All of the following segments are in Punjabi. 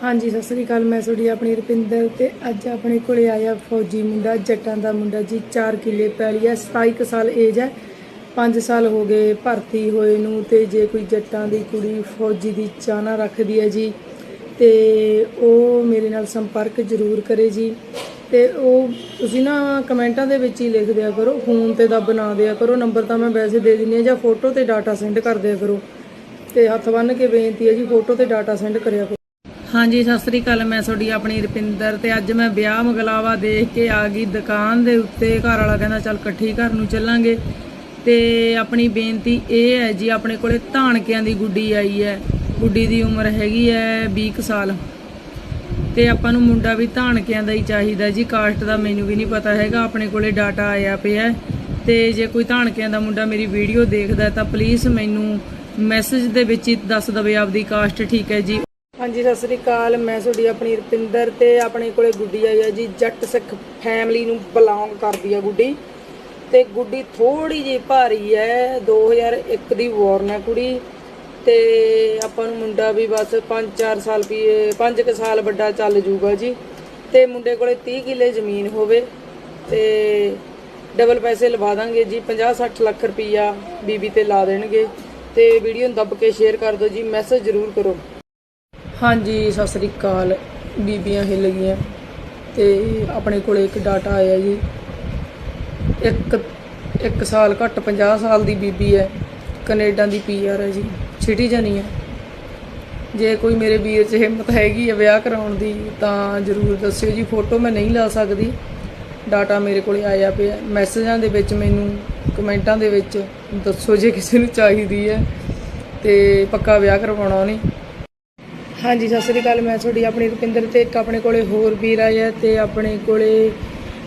ਹਾਂਜੀ, ਸਤਿ ਸ੍ਰੀ ਅਕਾਲ। ਮੈਂ ਤੁਹਾਡੀ ਆਪਣੀ ਰੁਪਿੰਦਰ ਤੇ ਅੱਜ ਆਪਣੇ ਕੋਲੇ ਆਇਆ ਫੌਜੀ ਮੁੰਡਾ, ਜੱਟਾਂ ਦਾ ਮੁੰਡਾ ਜੀ। 4 ਕਿੱਲੇ ਪੈਲੀ ਹੈ 27 ਕੁ ਸਾਲ ਏਜ ਹੈ। 5 ਸਾਲ ਹੋ ਗਏ ਭਰਤੀ ਹੋਏ ਨੂੰ ਤੇ ਜੇ ਕੋਈ ਜੱਟਾਂ ਦੀ ਕੁੜੀ ਫੌਜੀ ਦੀ ਚਾਹਨਾ ਰੱਖਦੀ ਹੈ ਜੀ, ਤੇ ਉਹ ਮੇਰੇ ਨਾਲ ਸੰਪਰਕ ਜ਼ਰੂਰ ਕਰੇ ਜੀ। ਤੇ ਉਹ ਤੁਸੀਂ ਨਾ ਕਮੈਂਟਾਂ ਦੇ ਵਿੱਚ ਹੀ ਲਿਖ ਦਿਆ ਕਰੋ, ਫੋਨ ਤੇ ਦਾ ਬਣਾ ਦਿਆ ਕਰੋ, ਨੰਬਰ ਤਾਂ ਮੈਂ ਵੈਸੇ ਦੇ ਦਿੰਨੀ ਆ ਜਾਂ ਫੋਟੋ ਤੇ ਡਾਟਾ ਸੈਂਡ ਕਰ ਦਿਆ ਕਰੋ। ਤੇ ਹੱਥ ਬੰਨ੍ਹ ਕੇ ਬੇਨਤੀ ਹੈ ਜੀ, ਫੋਟੋ ਤੇ ਡਾਟਾ ਸੈਂਡ ਕਰਿਆ ਕਰੋ। ਹਾਂਜੀ, ਸਤਿ ਸ੍ਰੀ ਅਕਾਲ। ਮੈਂ ਤੁਹਾਡੀ ਆਪਣੀ ਰੁਪਿੰਦਰ ਤੇ ਅੱਜ ਮੈਂ ਵਿਆਹ ਮਗਲਾਵਾ ਦੇਖ ਕੇ ਆ ਗਈ ਦੁਕਾਨ ਦੇ ਉੱਤੇ। ਘਰ ਵਾਲਾ ਕਹਿੰਦਾ, ਚੱਲ ਇਕੱਠੀ ਘਰ ਨੂੰ ਚੱਲਾਂਗੇ। ਤੇ ਆਪਣੀ ਬੇਨਤੀ ਇਹ ਹੈ ਜੀ, ਆਪਣੇ ਕੋਲੇ ਧਾਨਕਿਆਂ ਦੀ ਗੁੱਡੀ ਆਈ ਹੈ। ਗੁੱਡੀ ਦੀ ਉਮਰ ਹੈਗੀ ਹੈ 20 ਕੁ ਸਾਲ। ਤੇ ਆਪਾਂ ਨੂੰ ਮੁੰਡਾ ਵੀ ਧਾਨਕਿਆਂ ਦਾ ਹੀ ਚਾਹੀਦਾ ਜੀ। ਕਾਸਟ ਦਾ ਮੈਨੂੰ ਵੀ ਨਹੀਂ ਪਤਾ ਹੈਗਾ। ਆਪਣੇ ਕੋਲੇ ਡਾਟਾ ਆਇਆ ਪਿਆ ਹੈ। ਤੇ ਜੇ ਕੋਈ ਧਾਨਕਿਆਂ ਦਾ ਮੁੰਡਾ ਮੇਰੀ ਵੀਡੀਓ ਦੇਖਦਾ ਤਾਂ ਪਲੀਜ਼ ਮੈਨੂੰ ਮੈਸੇਜ ਦੇ ਵਿੱਚ ਹੀ ਦੱਸ ਦਵੇ ਆਪਦੀ ਕਾਸਟ ਠੀਕ ਹੈ ਜੀ। ਹਾਂਜੀ, ਸਤਿ ਸ੍ਰੀ ਅਕਾਲ। ਮੈਂ ਤੁਹਾਡੀ ਆਪਣੀ ਰੁਪਿੰਦਰ ਤੇ ਆਪਣੇ ਕੋਲੇ ਗੁੱਡੀ ਆਈ ਹੈ ਜੀ, ਜੱਟ ਸਿੱਖ ਫੈਮਿਲੀ ਨੂੰ ਬਿਲੋਂਗ ਕਰਦੀ ਹੈ ਗੁੱਡੀ। ਤੇ ਗੁੱਡੀ ਥੋੜੀ ਜਿਹੀ ਭਾਰੀ ਹੈ 2001 ਦੀ ਵੋਰਨ ਹੈ ਕੁੜੀ। ਤੇ ਆਪਾਂ ਨੂੰ ਮੁੰਡਾ ਵੀ ਬਸ 5-4 ਸਾਲ ਵੀ 5 ਕੁ ਸਾਲ ਵੱਡਾ ਚੱਲ ਜੂਗਾ ਜੀ। ਤੇ ਮੁੰਡੇ ਕੋਲੇ 30 ਕਿੱਲੇ ਜ਼ਮੀਨ ਹੋਵੇ, ਤੇ ਡਬਲ ਪੈਸੇ ਲਵਾ ਦਾਂਗੇ ਜੀ 50-60 ਲੱਖ ਰੁਪਈਆ ਬੀਬੀ ਤੇ ਲਾ ਦੇਣਗੇ। ਤੇ ਵੀਡੀਓ ਨੂੰ ਦੱਬ ਕੇ ਸ਼ੇਅਰ ਕਰ ਦਿਓ ਜੀ ਮੈਸੇਜ ਜ਼ਰੂਰ ਕਰੋ। ਹਾਂਜੀ, ਸਤਿ ਸ੍ਰੀ ਅਕਾਲ। ਬੀਬੀਆਂ ਹਿੱਲ ਗਈਆਂ ਤੇ ਆਪਣੇ ਕੋਲੇ ਇੱਕ ਡਾਟਾ ਆਇਆ ਜੀ। ਇੱਕ ਇੱਕ ਸਾਲ, ਘੱਟ 50 ਸਾਲ ਦੀ ਬੀਬੀ ਹੈ। ਕੈਨੇਡਾ ਦੀ ਪੀਆਰ ਹੈ ਜੀ। ਸਿਟੀਜ਼ਨ ਹੀ ਹੈ। ਜੇ ਕੋਈ ਮੇਰੇ ਵੀਰ 'ਚ ਹਿੰਮਤ ਹੈਗੀ ਹੈ ਵਿਆਹ ਕਰਾਉਣ ਦੀ, ਤਾਂ ਜ਼ਰੂਰ ਦੱਸਿਓ ਜੀ। ਫੋਟੋ ਮੈਂ ਨਹੀਂ ਲਾ ਸਕਦੀ। ਡਾਟਾ ਮੇਰੇ ਕੋਲੇ ਆਇਆ ਪਿਆ। ਮੈਸੇਜਾਂ ਦੇ ਵਿੱਚ ਮੈਨੂੰ, ਕਮੈਂਟਾਂ ਦੇ ਵਿੱਚ ਦੱਸੋ ਜੇ ਕਿਸੇ ਨੂੰ ਚਾਹੀਦੀ ਹੈ। ਤੇ ਪੱਕਾ ਵਿਆਹ ਕਰਵਾਉਣਾ ਉਹਨੇ। ਹਾਂਜੀ, ਸਤਿ ਸ੍ਰੀ ਅਕਾਲ। ਮੈਂ ਤੁਹਾਡੀ ਆਪਣੀ ਰੁਪਿੰਦਰ ਤੇ ਇੱਕ ਆਪਣੇ ਕੋਲੇ ਹੋਰ ਵੀਰ ਆਇਆ ਤੇ ਆਪਣੇ ਕੋਲੇ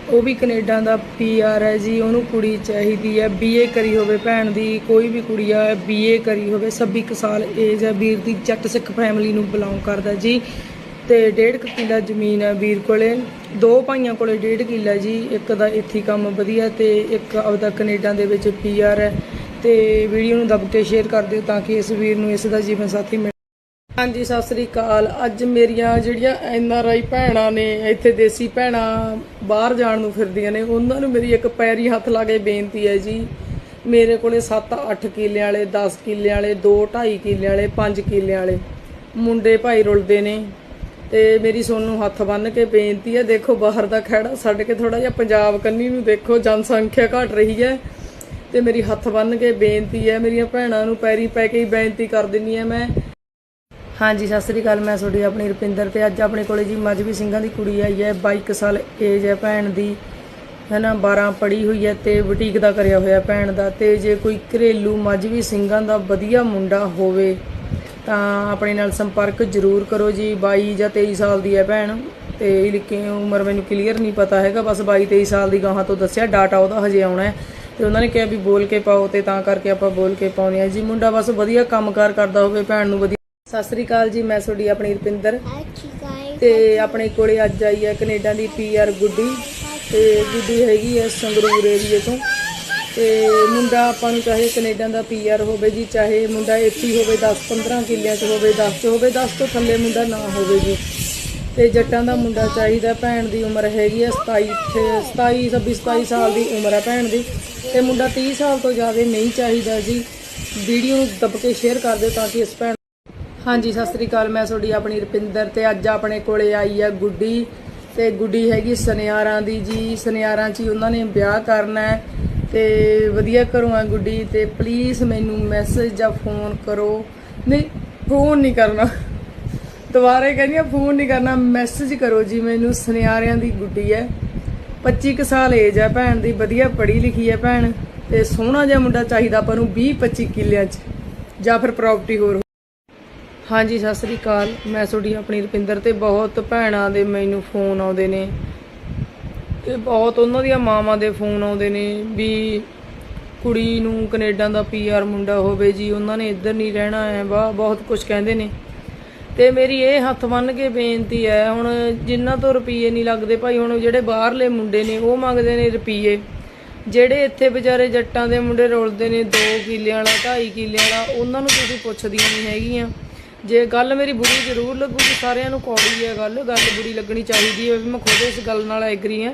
ਉਹ ਵੀ ਕੈਨੇਡਾ ਦਾ ਪੀਆਰ ਹੈ ਜੀ, ਉਹਨੂੰ ਕੁੜੀ ਚਾਹੀਦੀ ਹੈ ਬੀਏ ਕਰੀ ਹੋਵੇ ਭੈਣ ਦੀ, ਕੋਈ ਵੀ ਕੁੜੀ ਆ ਬੀਏ ਕਰੀ ਹੋਵੇ 26 ਕੁ ਸਾਲ ਏਜ ਹੈ, ਵੀਰ ਦੀ ਜੱਟ ਸਿੱਖ ਫੈਮਿਲੀ ਨੂੰ ਬਿਲੋਂਗ ਕਰਦਾ ਜੀ ਤੇ ਡੇਢ ਕੁ ਕਿੱਲਾ ਜ਼ਮੀਨ ਹੈ ਵੀਰ ਕੋਲੇ। ਦੋ ਭਾਈਆਂ ਕੋਲੇ ਡੇਢ ਕਿੱਲਾ ਜੀ, ਇੱਕ ਦਾ ਇੱਥੇ ਕੰਮ ਵਧੀਆ ਤੇ ਇੱਕ ਆਪਦਾ ਕੈਨੇਡਾ ਦੇ ਵਿੱਚ ਪੀਆਰ ਹੈ ਤੇ ਵੀਡੀਓ ਨੂੰ ਦੱਬ ਕੇ ਸ਼ੇਅਰ ਕਰ ਦਿਓ ਤਾਂ ਕਿ ਇਸ ਵੀਰ ਨੂੰ ਇਸ ਦਾ ਜੀਵਨ ਸਾਥੀ ਮਿਲ ਹਾਂਜੀ, ਸਤਿ ਸ੍ਰੀ ਅਕਾਲ। ਅੱਜ ਮੇਰੀਆਂ ਜਿਹੜੀਆਂ ਐਨ ਆਰ ਆਈ ਭੈਣਾਂ ਨੇ, ਇੱਥੇ ਦੇਸੀ ਭੈਣਾਂ ਬਾਹਰ ਜਾਣ ਨੂੰ ਫਿਰਦੀਆਂ ਨੇ, ਉਹਨਾਂ ਨੂੰ ਮੇਰੀ ਇੱਕ ਪੈਰੀ ਹੱਥ ਲਾ ਕੇ ਬੇਨਤੀ ਹੈ ਜੀ। ਮੇਰੇ ਕੋਲੇ 7-8 ਕਿੱਲਿਆਂ ਵਾਲੇ 10 ਕਿੱਲਿਆਂ ਵਾਲੇ 2-2.5 ਕਿੱਲਿਆਂ ਵਾਲੇ 5 ਕਿੱਲਿਆਂ ਵਾਲੇ ਮੁੰਡੇ ਭਾਈ ਰੁਲਦੇ ਨੇ ਤੇ ਮੇਰੀ ਸੋਨੂੰ ਹੱਥ ਬੰਨ ਕੇ ਬੇਨਤੀ ਹੈ, ਦੇਖੋ ਬਾਹਰ ਦਾ ਖੜਾ ਛੱਡ ਕੇ ਥੋੜਾ ਜਿਹਾ ਪੰਜਾਬ ਕੰਨੀ ਨੂੰ ਦੇਖੋ, ਜਨਸੰਖਿਆ ਘਟ ਰਹੀ ਹੈ। ਤੇ ਮੇਰੀ ਹੱਥ ਬੰਨ ਕੇ ਬੇਨਤੀ ਹੈ, ਮੇਰੀਆਂ ਭੈਣਾਂ ਨੂੰ ਪੈਰੀ ਪੈ ਕੇ ਹੀ ਬੇਨਤੀ ਕਰ ਦਿੰਨੀ ਹੈ ਮੈਂ। ਹਾਂਜੀ, ਸਤਿ ਸ੍ਰੀ ਅਕਾਲ, ਮੈਂ ਤੁਹਾਡੀ ਆਪਣੀ ਰੁਪਿੰਦਰ ਤੇ ਅੱਜ ਆਪਣੇ ਕੋਲੇ ਜੀ ਮਜਬੀ ਸਿੰਘਾਂ ਦੀ ਕੁੜੀ ਆਈ ਹੈ 22 ਕੁ ਸਾਲ ਏਜ ਹੈ ਭੈਣ ਦੀ, ਹੈਨਾ 12 ਪੜ੍ਹੀ ਹੋਈ ਹੈ ਤੇ ਬੁਟੀਕ ਦਾ ਕਰਿਆ ਹੋਇਆ ਭੈਣ ਦਾ ਤੇ ਜੇ ਕੋਈ ਘਰੇਲੂ ਮਜਬੀ ਸਿੰਘਾਂ ਦਾ ਵਧੀਆ ਮੁੰਡਾ ਹੋਵੇ ਤਾਂ ਆਪਣੇ ਨਾਲ ਸੰਪਰਕ ਜ਼ਰੂਰ ਕਰੋ ਜੀ 22 ਜਾਂ 23 ਸਾਲ ਦੀ ਹੈ ਭੈਣ ਤੇ ਲਿਖੀ ਉਮਰ ਮੈਨੂੰ ਕਲੀਅਰ ਨਹੀਂ ਪਤਾ ਹੈਗਾ, ਬਸ 22 23 ਸਾਲ ਦੀ ਗਾਹਾਂ ਤੋਂ ਦੱਸਿਆ, ਡਾਟਾ ਉਹਦਾ ਹਜੇ ਆਉਣਾ ਹੈ ਤੇ ਉਹਨਾਂ ਨੇ ਕਿਹਾ ਵੀ ਬੋਲ ਕੇ ਪਾਓ ਤੇ ਤਾਂ ਕਰਕੇ ਆਪਾਂ ਬੋਲ ਕੇ ਪਾਉਨੇ ਆ ਜੀ, ਮੁੰਡਾ ਬਸ ਵਧੀਆ ਕੰਮਕਾਰ ਕਰਦਾ ਹੋਵੇ, ਭੈਣ ਨੂੰ ਵਧੀਆ ਸਤਿ ਸ੍ਰੀ ਅਕਾਲ ਜੀ, ਮੈਂ ਤੁਹਾਡੀ ਆਪਣੀ ਰੁਪਿੰਦਰ। ਤੇ ਆਪਣੇ ਕੋਲੇ ਅੱਜ ਆਈ ਹੈ ਕੈਨੇਡਾ ਦੀ ਪੀਆਰ ਗੁੱਡੀ। ਤੇ ਗੁੱਡੀ ਹੈਗੀ ਹੈ ਸੰਗਰੂਰ ਏਰੀਏ ਤੋਂ। ਤੇ ਮੁੰਡਾ ਆਪਾਂ ਨੂੰ ਚਾਹੇ ਕੈਨੇਡਾ ਦਾ ਪੀਆਰ ਹੋਵੇ ਜੀ, ਚਾਹੇ ਮੁੰਡਾ ਇੱਥੇ ਹੋਵੇ 10 15 ਕਿੱਲਿਆਂ 'ਚ ਹੋਵੇ 10 'ਚ ਹੋਵੇ 10 ਤੋਂ ਥੱਲੇ ਮੁੰਡਾ ਨਾ ਹੋਵੇ ਜੀ। ਤੇ ਜੱਟਾਂ ਦਾ ਮੁੰਡਾ ਚਾਹੀਦਾ, ਭੈਣ ਦੀ ਉਮਰ ਹੈਗੀ ਹੈ 27 27 26 27 ਸਾਲ ਦੀ ਉਮਰ ਹੈ ਭੈਣ ਦੀ। ਤੇ ਮੁੰਡਾ 30 ਸਾਲ ਤੋਂ ਜ਼ਿਆਦਾ ਨਹੀਂ ਚਾਹੀਦਾ ਜੀ। ਵੀਡੀਓ ਨੂੰ ਦੱਬ ਕੇ ਸ਼ੇਅਰ ਕਰ ਦਿਓ ਤਾਂ ਕਿ ਇਸ ਭੈਣ ਹਾਂਜੀ, ਸਤਿ ਸ੍ਰੀ ਅਕਾਲ। ਮੈਂ ਤੁਹਾਡੀ ਆਪਣੀ ਰੁਪਿੰਦਰ ਤੇ ਅੱਜ ਆਪਣੇ ਕੋਲੇ ਆਈ ਹੈ ਗੁੱਡੀ। ਤੇ ਗੁੱਡੀ ਹੈਗੀ ਸੁਨਿਆਰਾਂ ਦੀ ਜੀ। ਸੁਨਿਆਰਾਂ 'ਚ ਹੀ ਉਹਨਾਂ ਨੇ ਵਿਆਹ ਕਰਨਾ ਹੈ। ਤੇ ਵਧੀਆ ਘਰੋਂ ਆ ਗੁੱਡੀ। ਤੇ ਪਲੀਜ਼ ਮੈਨੂੰ ਮੈਸੇਜ ਜਾਂ ਫੋਨ ਕਰੋ। ਨਹੀਂ ਫੋਨ ਨਹੀਂ ਕਰਨਾ। ਦੁਬਾਰੇ ਕਹਿੰਦੀ ਆ ਫੋਨ ਨਹੀਂ ਕਰਨਾ। ਮੈਸੇਜ ਕਰੋ ਜੀ ਮੈਨੂੰ। ਸੁਨਿਆਰਿਆਂ ਦੀ ਗੁੱਡੀ ਹੈ। 25 ਕੁ ਸਾਲ ਏਜ ਹੈ ਭੈਣ ਦੀ। ਵਧੀਆ ਪੜ੍ਹੀ ਲਿਖੀ ਹੈ ਭੈਣ। ਤੇ ਸੋਹਣਾ ਜਿਹਾ ਮੁੰਡਾ ਚਾਹੀਦਾ ਆਪਾਂ ਨੂੰ 20 25 ਕਿੱਲਿਆਂ 'ਚ। ਜਾਂ ਫਿਰ ਪ੍ਰਾਪਰਟੀ ਹੋਰ ਹਾਂਜੀ, ਸਤਿ ਸ੍ਰੀ ਅਕਾਲ। ਮੈਂ ਤੁਹਾਡੀ ਆਪਣੀ ਰੁਪਿੰਦਰ ਤੇ ਬਹੁਤ ਭੈਣਾਂ ਦੇ ਮੈਨੂੰ ਫੋਨ ਆਉਂਦੇ ਨੇ। ਤੇ ਬਹੁਤ ਉਹਨਾਂ ਦੀਆਂ ਮਾਵਾਂ ਦੇ ਫੋਨ ਆਉਂਦੇ ਨੇ ਵੀ ਕੁੜੀ ਨੂੰ ਕੈਨੇਡਾ ਦਾ ਪੀਆਰ ਮੁੰਡਾ ਹੋਵੇ ਜੀ, ਉਹਨਾਂ ਨੇ ਇੱਧਰ ਨਹੀਂ ਰਹਿਣਾ ਹੈ ਵਾ, ਬਹੁਤ ਕੁਝ ਕਹਿੰਦੇ ਨੇ। ਤੇ ਮੇਰੀ ਇਹ ਹੱਥ ਬੰਨ ਕੇ ਬੇਨਤੀ ਹੈ, ਹੁਣ ਜਿੰਨਾ ਤੋਂ ਰੁਪਈਏ ਨਹੀਂ ਲੱਗਦੇ ਭਾਈ, ਹੁਣ ਜਿਹੜੇ ਬਾਹਰਲੇ ਮੁੰਡੇ ਨੇ, ਉਹ ਮੰਗਦੇ ਨੇ ਰੁਪਈਏ। ਜਿਹੜੇ ਇੱਥੇ ਵਿਚਾਰੇ ਜੱਟਾਂ ਦੇ ਮੁੰਡੇ ਰੁਲਦੇ ਨੇ 2 ਕਿੱਲਿਆਂ ਵਾਲਾ 2.5 ਕਿੱਲਿਆਂ ਵਾਲਾ, ਉਹਨਾਂ ਨੂੰ ਤੁਸੀਂ ਪੁੱਛਦੀਆਂ ਨਹੀਂ ਹੈਗੀਆਂ। ਜੇ ਗੱਲ ਮੇਰੀ ਬੁਰੀ ਜ਼ਰੂਰ ਲੱਗੂਗੀ, ਸਾਰਿਆਂ ਨੂੰ ਕੌੜੀ ਹੈ ਗੱਲ ਗੱਲ ਬੁਰੀ ਲੱਗਣੀ ਚਾਹੀਦੀ ਹੈ ਵੀ ਮੈਂ ਖੁਦ ਇਸ ਗੱਲ ਨਾਲ ਐਗਰੀ ਹਾਂ।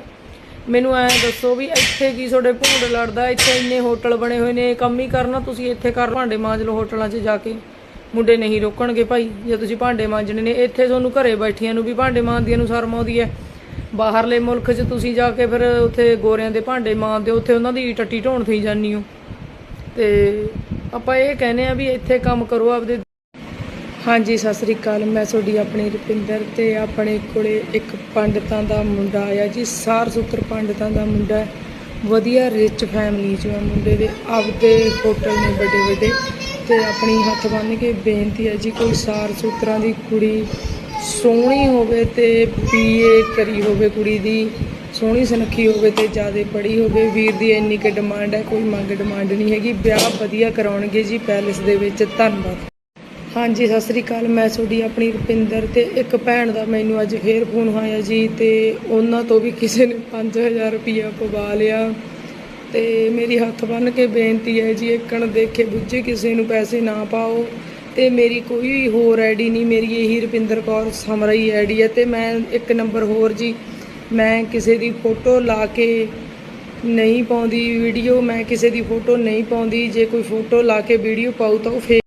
ਮੈਨੂੰ ਐਂ ਦੱਸੋ ਵੀ ਇੱਥੇ ਕੀ ਤੁਹਾਡੇ ਭੂੰਡ ਲੜਦਾ, ਇੱਥੇ ਇੰਨੇ ਹੋਟਲ ਬਣੇ ਹੋਏ ਨੇ ਕੰਮ ਹੀ ਕਰਨਾ, ਤੁਸੀਂ ਇੱਥੇ ਕਰ ਭਾਂਡੇ ਮਾਂਜ ਲਓ ਹੋਟਲਾਂ 'ਚ ਜਾ ਕੇ। ਮੁੰਡੇ ਨਹੀਂ ਰੋਕਣਗੇ ਭਾਈ, ਜੇ ਤੁਸੀਂ ਭਾਂਡੇ ਮਾਂਜਣੇ ਨੇ, ਇੱਥੇ ਤੁਹਾਨੂੰ ਘਰੇ ਬੈਠੀਆਂ ਨੂੰ ਵੀ ਭਾਂਡੇ ਮਾਂਜਦੀਆਂ ਨੂੰ ਸ਼ਰਮ ਆਉਂਦੀ ਹੈ। ਬਾਹਰਲੇ ਮੁਲਕ 'ਚ ਤੁਸੀਂ ਜਾ ਕੇ ਫਿਰ ਉੱਥੇ ਗੋਰਿਆਂ ਦੇ ਭਾਂਡੇ ਮਾਂਜਦੇ ਹੋ, ਉੱਥੇ ਉਹਨਾਂ ਦੀ ਟੱਟੀ ਢੋਣ ਥੀ ਜਾਂਦੀ ਹੋ। ਤੇ ਆਪਾਂ ਇਹ ਕਹਿੰਦੇ ਆ ਵੀ ਇੱਥੇ ਕੰਮ ਕਰੋ ਆਪਦੇ ਹਾਂਜੀ, ਸਤਿ ਸ੍ਰੀ ਅਕਾਲ। ਮੈਂ ਤੁਹਾਡੀ ਆਪਣੀ ਰੁਪਿੰਦਰ ਤੇ ਆਪਣੇ ਕੋਲੇ ਇੱਕ ਪੰਡਤਾਂ ਦਾ ਮੁੰਡਾ ਆਇਆ ਜੀ। ਸਾਰ ਸੁਤਰ ਪੰਡਤਾਂ ਦਾ ਮੁੰਡਾ ਵਧੀਆ ਰਿਚ ਫੈਮਿਲੀ ਚੋਂ ਹੈ। ਮੁੰਡੇ ਦੇ ਆਪਦੇ ਹੋਟਲ ਨੇ ਵੱਡੇ ਵੱਡੇ ਤੇ ਆਪਣੀ ਹੱਥ ਬੰਨ੍ਹ ਕੇ ਬੇਨਤੀ ਹੈ ਜੀ, ਕੋਈ ਸਾਰ ਸੁਤਰਾਂ ਦੀ ਕੁੜੀ ਸੋਹਣੀ ਹੋਵੇ ਤੇ ਬੀਏ ਕਰੀ ਹੋਵੇ, ਕੁੜੀ ਦੀ ਸੋਹਣੀ ਸੁਨੱਖੀ ਹੋਵੇ ਤੇ ਜ਼ਿਆਦਾ ਪੜ੍ਹੀ ਹੋਵੇ। ਵੀਰ ਦੀ ਇੰਨੀ ਕੁ ਡਿਮਾਂਡ ਹੈ, ਕੋਈ ਮੰਗ ਡਿਮਾਂਡ ਨਹੀਂ ਹੈਗੀ। ਵਿਆਹ ਵਧੀਆ ਕਰਾਉਣਗੇ ਜੀ ਪੈਲਸ ਦੇ ਵਿੱਚ। ਧੰਨਵਾਦ। ਹਾਂਜੀ, ਸਤਿ ਸ੍ਰੀ ਅਕਾਲ। ਮੈਂ ਤੁਹਾਡੀ ਆਪਣੀ ਰੁਪਿੰਦਰ ਤੇ ਇੱਕ ਭੈਣ ਦਾ ਮੈਨੂੰ ਅੱਜ ਫੇਰ ਫੋਨ ਆਇਆ ਜੀ ਤੇ ਉਹਨਾਂ ਤੋਂ ਵੀ ਕਿਸੇ ਨੇ 5000 ਰੁਪਇਆ ਪਵਾ ਲਿਆ। ਤੇ ਮੇਰੀ ਹੱਥ ਬੰਨ ਕੇ ਬੇਨਤੀ ਹੈ ਜੀ, ਇੱਕਣ ਦੇਖੇ ਬੁੱਝੇ ਕਿਸੇ ਨੂੰ ਪੈਸੇ ਨਾ ਪਾਓ ਤੇ ਮੇਰੀ ਕੋਈ ਹੋਰ ਆਈਡੀ ਨਹੀਂ, ਮੇਰੀ ਇਹੀ ਰੁਪਿੰਦਰ ਕੌਰ ਸਮਰਾਈ ਹੀ ਆਈਡੀ ਹੈ ਤੇ ਮੈਂ ਇੱਕ ਨੰਬਰ ਹੋਰ ਜੀ, ਮੈਂ ਕਿਸੇ ਦੀ ਫੋਟੋ ਲਾ ਕੇ ਨਹੀਂ ਪਾਉਂਦੀ ਵੀਡੀਓ, ਮੈਂ ਕਿਸੇ ਦੀ ਫੋਟੋ ਨਹੀਂ ਪਾਉਂਦੀ, ਜੇ ਕੋਈ ਫੋਟੋ ਲਾ ਕੇ ਵੀਡੀਓ ਪਾਉ ਤਾਂ ਉਹ ਫੇਕ